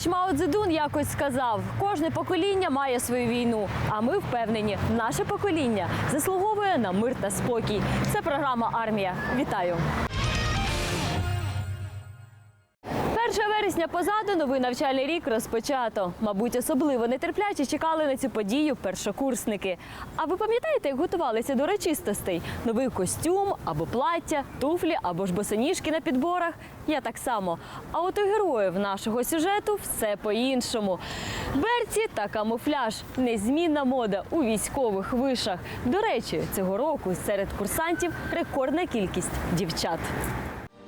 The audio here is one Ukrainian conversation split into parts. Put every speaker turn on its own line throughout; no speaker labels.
політичний Мао Цзедун якось сказав: кожне покоління має свою війну. А ми впевнені, наше покоління заслуговує на мир та спокій. Це програма Армія. Вітаю! Вересня позаду новий навчальний рік розпочато. Мабуть, особливо нетерпляче чекали на цю подію першокурсники. А ви пам'ятаєте, як готувалися до урочистостей? Новий костюм або плаття, туфлі або ж босоніжки на підборах? Я так само. А от у героїв нашого сюжету все по-іншому. Берці та камуфляж незмінна мода у військових вишах. До речі, цього року серед курсантів рекордна кількість дівчат.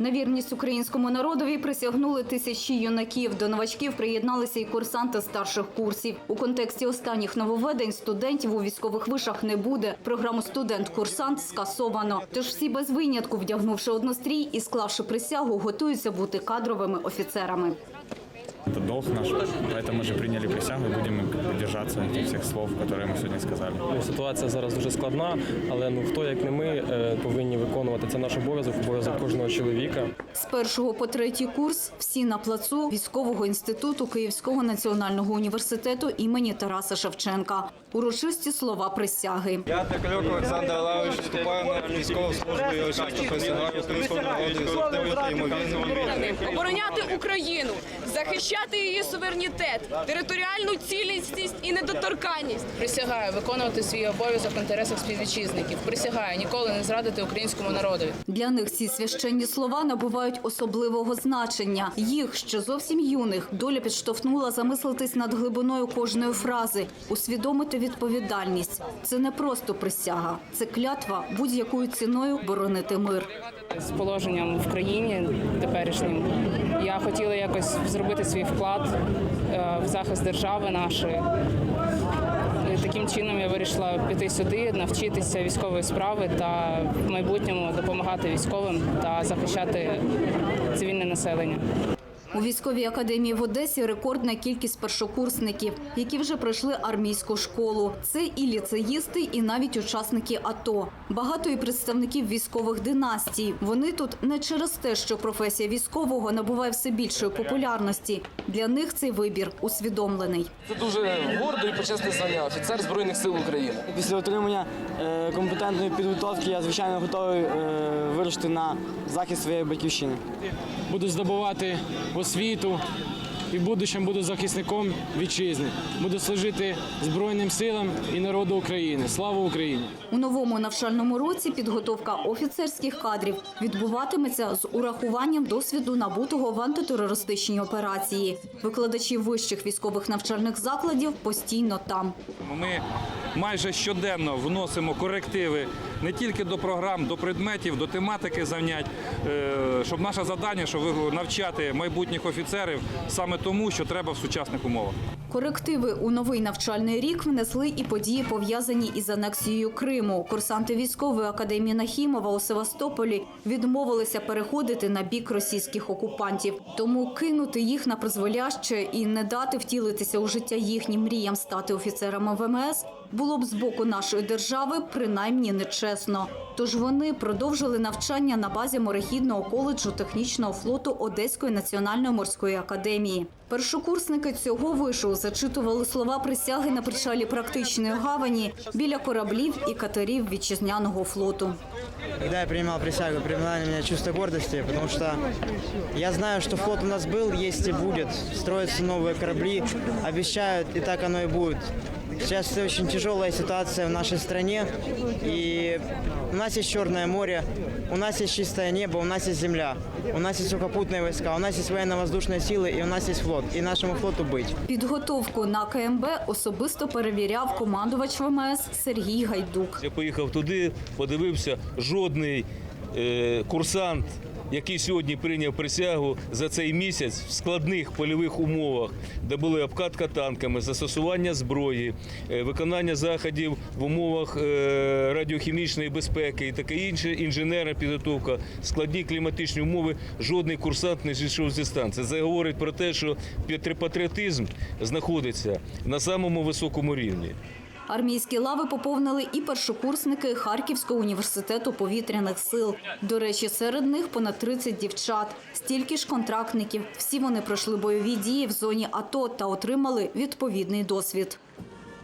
На вірність українському народові присягнули тисячі юнаків. До новачків приєдналися і курсанти старших курсів. У контексті останніх нововведень студентів у військових вишах не буде. Програму студент-курсант скасовано. Тож всі без винятку, вдягнувши однострій і склавши присягу, готуються бути кадровими офіцерами.
Это долг наш, поэтому мы же приняли присягу и будем как бы, держаться этих всех слов, которые мы сегодня сказали.
Ну, Ситуація зараз дуже складна, але ну хто як не ми е, повинні виконувати це наш обов'язок, обов'язок кожного чоловіка.
З першого по третій курс всі на плацу військового інституту Київського національного університету імені Тараса Шевченка. Урочисті слова присяги.
Я Токарюк Олександр Лавович вступаю на військову службу і очисто присягаю українському народу і завжди витриму війну.
обороняти Україну, захищати її суверенітет, територіальну цілісність і недоторканність. Присягаю виконувати свій обов'язок в інтересах співвітчизників. Присягаю ніколи не зрадити українському народові.
Для них ці священні слова набувають особливого значення. Їх, ще зовсім юних, доля підштовхнула замислитись над глибиною кожної фрази, усвідомити відповідальність. Це не просто присяга, це клятва будь-якою ціною боронити мир.
З положенням в країні теперішнім я хотіла якось зробити свій вклад е, в захист держави нашої. І Таким чином я вирішила піти сюди, навчитися військової справи та в майбутньому допомагати військовим та захищати цивільне населення.
У військовій академії в Одесі рекордна кількість першокурсників, які вже пройшли армійську школу. Це і ліцеїсти, і навіть учасники АТО. Багато і представників військових династій. Вони тут не через те, що професія військового набуває все більшої популярності. Для них цей вибір усвідомлений.
Це дуже гордо і почесне звання офіцер Збройних сил України.
Після отримання е, компетентної підготовки я звичайно готовий е, вирушити на захист своєї батьківщини.
буду здобувати освіту і в будущем буду захисником вітчизни. Буду служити Збройним силам і народу України. Слава Україні!
У новому навчальному році підготовка офіцерських кадрів відбуватиметься з урахуванням досвіду набутого в антитерористичній операції. Викладачі вищих військових навчальних закладів постійно там.
Ми майже щоденно вносимо корективи не тільки до програм, до предметів, до тематики занять, е, щоб наше завдання, щоб навчати майбутніх офіцерів саме тому, що треба в сучасних умовах.
Корективи у новий навчальний рік внесли і події, пов'язані із анексією Криму. Курсанти військової академії Нахімова у Севастополі відмовилися переходити на бік російських окупантів. Тому кинути їх на призволяще і не дати втілитися у життя їхнім мріям стати офіцерами ВМС було б з боку нашої держави принаймні нечесно. Тож вони продовжили навчання на базі морехідного коледжу технічного флоту Одеської національної морської академії. Першокурсники цього вишу зачитували слова присяги на причалі практичної гавані біля кораблів і катерів вітчизняного флоту.
Когда я принимал присягу, принимало на меня чувство гордости, потому что я знаю, что флот у нас был, есть и будет. Строятся новые корабли, обещают, и так оно и будет. Сейчас очень тяжелая ситуация в нашей стране, и у нас есть Черное море, у нас есть чистое небо, у нас есть земля, у нас есть сухопутные войска, у нас есть военно-воздушные силы, и у нас есть флот, и нашему флоту быть.
Підготовку на КМБ особисто перевіряв командувач ВМС Сергій Гайдук.
Я поїхав туди, подивився, жодний е, курсант, який сьогодні прийняв присягу за цей місяць в складних польових умовах, де були обкатка танками, застосування зброї, е, виконання заходів в умовах е, радіохімічної безпеки і таке інше, інженерна підготовка, складні кліматичні умови. Жодний курсант не зійшов зі станції. Це говорить про те, що патріотизм знаходиться на самому високому рівні.
Армійські лави поповнили і першокурсники Харківського університету повітряних сил. До речі, серед них понад 30 дівчат, стільки ж контрактників. Всі вони пройшли бойові дії в зоні АТО та отримали відповідний досвід.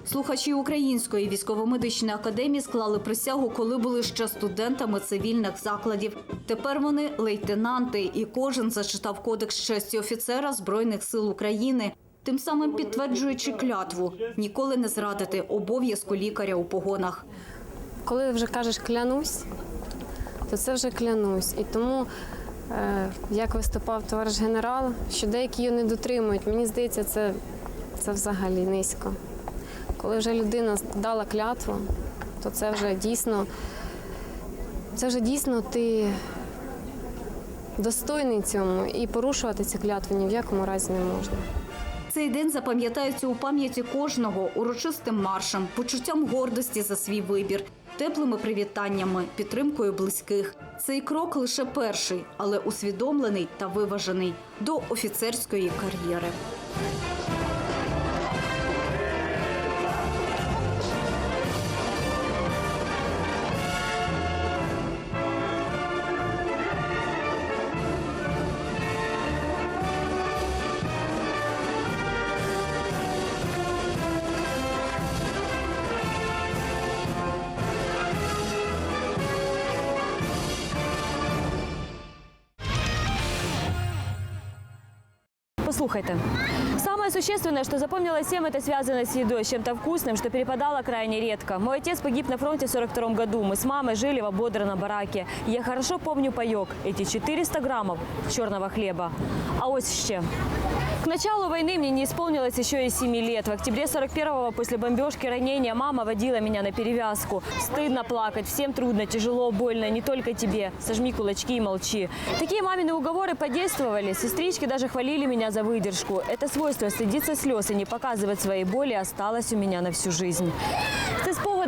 Слухачі Української військово-медичної академії склали присягу, коли були ще студентами цивільних закладів. Тепер вони лейтенанти, і кожен зачитав кодекс честі офіцера Збройних сил України, тим самим підтверджуючи клятву ніколи не зрадити обов'язку лікаря у погонах.
Коли вже кажеш клянусь, то це вже клянусь. І тому, е, як виступав товариш генерал, що деякі її не дотримують, мені здається, це, це взагалі низько. Коли вже людина дала клятву, то це вже дійсно, це вже дійсно ти достойний цьому і порушувати цю клятву ні в якому разі не можна.
Цей день запам'ятається у пам'яті кожного урочистим маршем, почуттям гордості за свій вибір, теплими привітаннями, підтримкою близьких. Цей крок лише перший, але усвідомлений та виважений до офіцерської кар'єри.
Послухайте. Самое существенное, что запомнилось всем, это связано с едой, с чем-то вкусным, что перепадало крайне редко. Мой отец погиб на фронте в 42 году. Мы с мамой жили в ободранном бараке. И Я хорошо помню паек. Эти 400 граммов черного хлеба. А ось с чем. К Началу войны мне не исполнилось еще и 7 лет. В октябре 41-го после бомбежки ранения мама водила меня на перевязку. Стыдно плакать, всем трудно, тяжело, больно, не только тебе. Сожми кулачки и молчи. Такие мамины уговоры подействовали. Сестрички даже хвалили меня за выдержку. Это свойство стыдиться слез и не показывать своей боли осталось у меня на всю жизнь.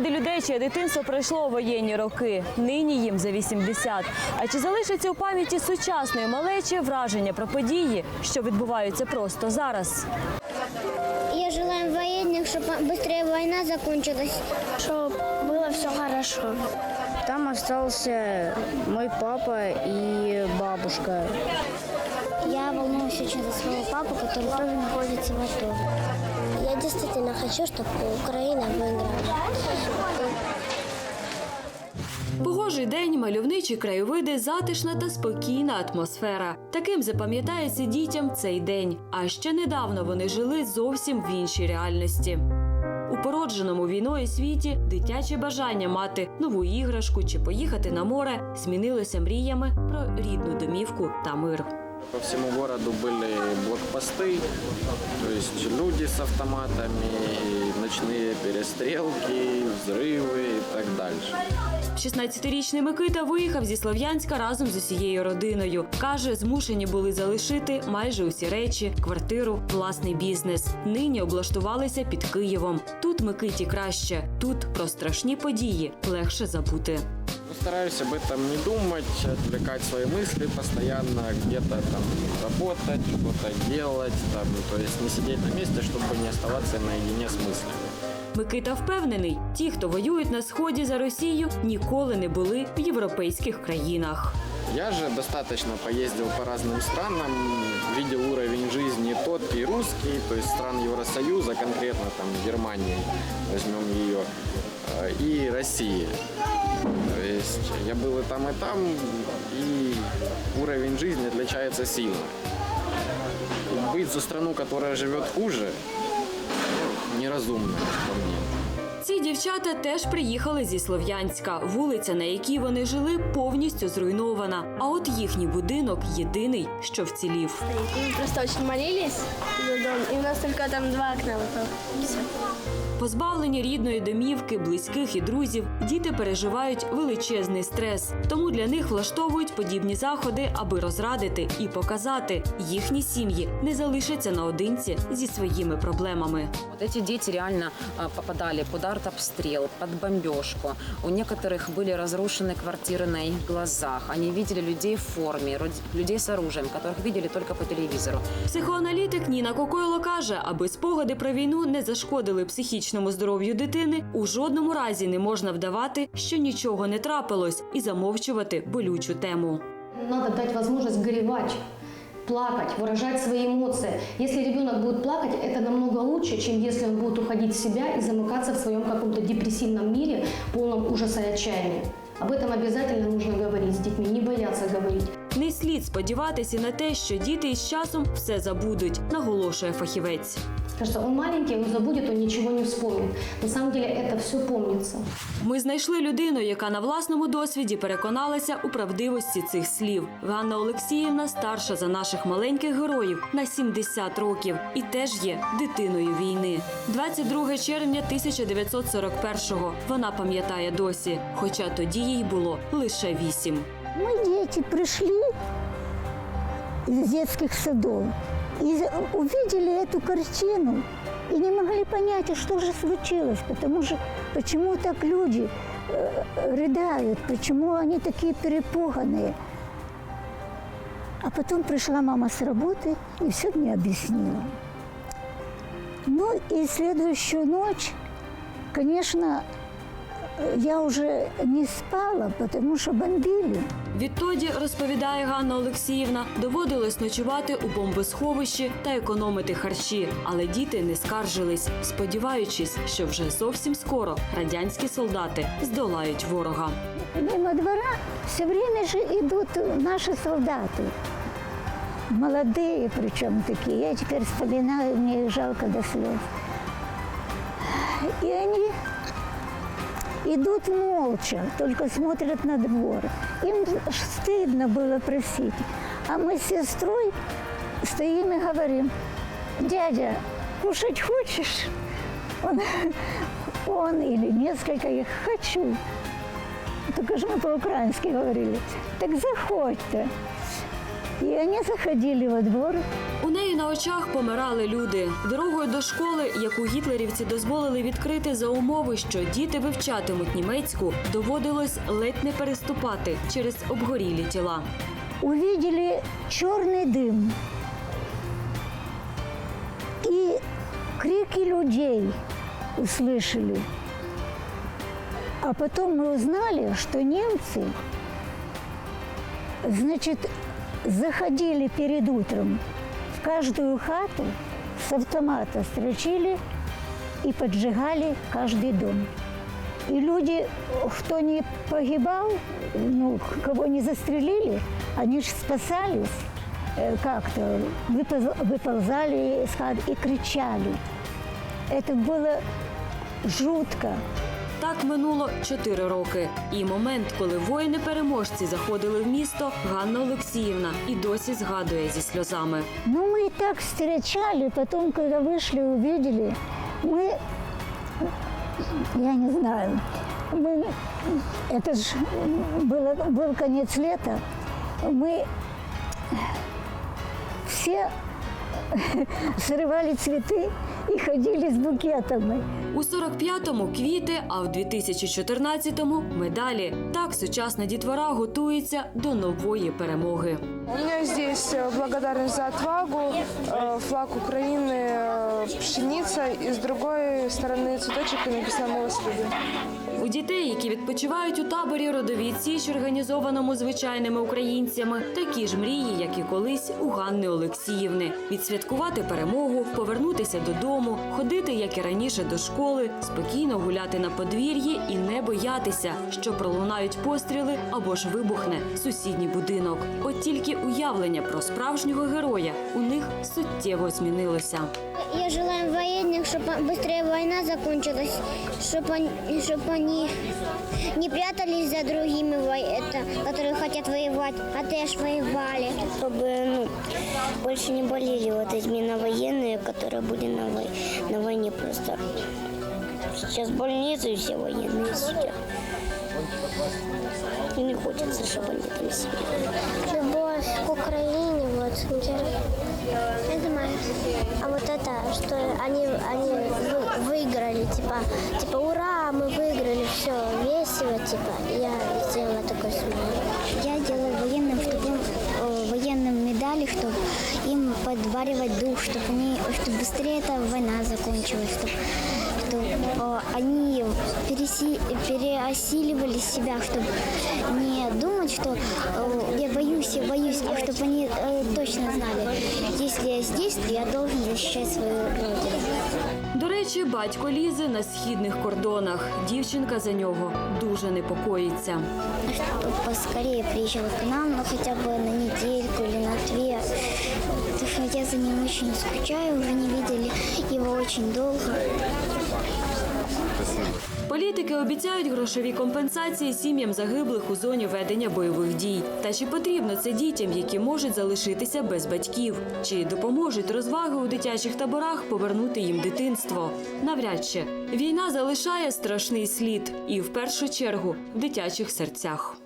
Це спогади людей, чиє дитинство пройшло у воєнні роки. Нині їм за 80. А чи залишиться у пам'яті сучасної малечі враження про події, що відбуваються просто зараз?
Я желаю военных, чтобы быстрее война закончилась. Чтобы было все хорошо.
Там остался мой папа и бабушка.
Я волнуюсь очень за своего папу, который тоже находится в АТО. Действительно хочу, чтобы Украина выиграла.
Погожий день, мальовничі краєвиди, затишна та спокійна атмосфера. Таким запам'ятається дітям цей день. А ще недавно вони жили зовсім в іншій реальності. У породженому війною світі дитяче бажання мати нову іграшку чи поїхати на море змінилося мріями про рідну домівку та мир.
По всему городу были блокпосты, то есть люди с автоматами, ночные перестрелки, взрывы и так дальше.
16-річний Микита виїхав зі Слов'янська разом з усією родиною. Каже, змушені були залишити майже усі речі, квартиру, власний бізнес. Нині облаштувалися під Києвом. Тут Микиті краще, тут про страшні події легше забути.
Ну, Стараюсь об этом не думать, отвлекать свои мысли постоянно, где-то там работать, что-то делать, там, то есть не сидеть на месте, чтобы не оставаться наедине с мыслями.
Микита впевнений, ті, хто воюють на сході за Росію, ніколи не були в європейських країнах.
Я же достаточно поездил по разным странам, видел уровень жизни тот и русский, то есть стран Евросоюза, конкретно там Германии, возьмем ее, э, и России. То есть я был и там, и там, и уровень жизни отличается сильно. Быть за страну, которая живет хуже, ну, неразумно по мне.
Ці дівчата теж приїхали зі Слов'янська. Вулиця, на якій вони жили, повністю зруйнована. А от їхній будинок єдиний, що вцілів.
Мы просто очень молились за дом, і в нас только там два окна выпало. Все.
Позбавлені рідної домівки, близьких і друзів, діти переживають величезний стрес. Тому для них влаштовують подібні заходи, аби розрадити і показати, їхні сім'ї не залишаться наодинці зі своїми проблемами.
Вот эти дети реально а, попадали под артобстрел, под бомбежку. У некоторых были разрушены квартиры на их глазах. Они видели людей в форме, род- людей с оружием, которых видели только по телевизору.
Психоаналітик Ніна Кокойло каже, аби спогади про війну не зашкодили психічному психічному здоров'ю дитини у жодному разі не можна вдавати, що нічого не трапилось, і замовчувати болючу тему.
Надо дать возможность горевать, плакать, выражать свои эмоции. Если ребенок будет плакать, это намного лучше, чем если он будет уходить в себя и замыкаться в своем каком-то депрессивном мире, полном ужаса и отчаяния. Об этом обязательно нужно говорить с детьми, не бояться говорить.
Не слід сподіватися на те, що діти із часом все забудуть, наголошує фахівець.
Кажется, он маленький, он забудет, он ничего не вспомнит. На самом деле это все помнится.
Ми знайшли людину, яка на власному досвіді переконалася у правдивості цих слів. Ганна Олексіївна старша за наших маленьких героїв на 70 років і теж є дитиною війни. 22 червня 1941-го вона пам'ятає досі, хоча тоді їй було лише вісім.
Мы, дети, пришли из детских садов и увидели эту картину и не могли понять, а что же случилось, потому что почему так люди э, рыдают, почему они такие перепуганные. А потом пришла мама с работы и все мне объяснила. Ну и следующую ночь, конечно, я уже не спала, потому что бомбили.
Відтоді, розповідає Ганна Олексіївна, доводилось ночувати у бомбосховищі та економити харчі. Але діти не скаржились, сподіваючись, що вже зовсім скоро радянські солдати здолають ворога.
Мимо двора все время же идут наши солдаты. Молодые причем такие. Я теперь вспоминаю, мне их жалко до слез. И они идут молча, только смотрят на двор. Им стыдно было просить. А мы с сестрой стоим и говорим, дядя, кушать хочешь? Он, он или несколько их хочу. Только же мы по-украински говорили. Так заходьте. І вони заходили во двор.
У неї на очах помирали люди. Дорогою до школи, яку гітлерівці дозволили відкрити за умови, що діти вивчатимуть німецьку, доводилось ледь не переступати через обгорілі тіла.
Увидели черный дым и крики людей услышали. А потом мы узнали, что немцы, значит, заходили перед утром в каждую хату с автомата, строчили и поджигали каждый дом. И люди, кто не погибал, ну, кого не застрелили, они же спасались э, как-то, выпол- выползали из хат и кричали. Это было жутко.
Так минуло чотири роки. І момент, коли воїни-переможці заходили в місто, Ганна Олексіївна і досі згадує зі сльозами.
Ну, мы и так встречали, потом, когда вышли, увидели, мы, я не знаю, мы, это же было, был конец лета, мы все срывали цветы и ходили с букетами.
У 45-му квіти, а в 2014-му медалі. Так сучасна дітвора готується до нової перемоги.
У меня здесь э, благодарность за отвагу, э, флаг Украины, э, пшеница, и с другой стороны цветочек и написано «Мы вас любим».
У дітей, які відпочивають у таборі родовій Січ, організованому звичайними українцями, такі ж мрії, як і колись у Ганни Олексіївни: відсвяткувати перемогу, повернутися додому, ходити, як і раніше, до школи, спокійно гуляти на подвір'ї і не боятися, що пролунають постріли або ж вибухне сусідній будинок. От тільки уявлення про справжнього героя у них суттєво змінилося.
Я желаю военных, чтобы быстрее война закончилась, чтобы они, чтоб они не прятались за другими, это, которые хотят воевать, а теж воевали. Чтобы ну, больше не болели вот именно военные, которые были на, вой- на войне просто. Сейчас в больнице все военные сидят. И не хочется, чтобы они там сидели. Любовь к Украине, вот, я думаю. А вот это, что они, они вы- выиграли, типа, типа, ура, мы выиграли, все, весело, типа. Я сделала такой смех. Я делаю военным, чтобы им, э, военным медали, чтобы им подваривать дух, чтобы они, чтобы быстрее эта война закончилась, чтобы, э, они переси- переосиливали себя, чтобы не думать, что э, я боюсь, я боюсь, а чтобы они э, точно знали, если я здесь, то я должен защищать свою родину.
До речі, батько лізе на східних кордонах. Дівчинка за нього дуже непокоїться.
Щоб поскоріше приезжал к нам, ну хоча б на недельку чи на дві. Я за ним дуже скучаю, вже не бачили його очень долго.
Політики обіцяють грошові компенсації сім'ям загиблих у зоні ведення бойових дій. Та чи потрібно це дітям, які можуть залишитися без батьків? Чи допоможуть розваги у дитячих таборах повернути їм дитинство? Навряд чи війна залишає страшний слід, і в першу чергу в дитячих серцях.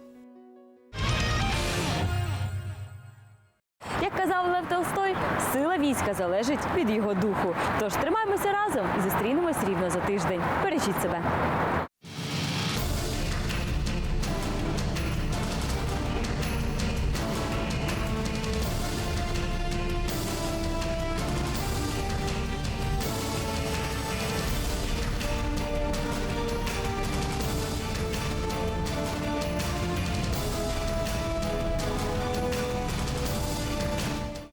Як казав Лев Толстой, сила війська залежить від його духу. Тож тримаємося разом і зустрінемось рівно за тиждень. Бережіть себе.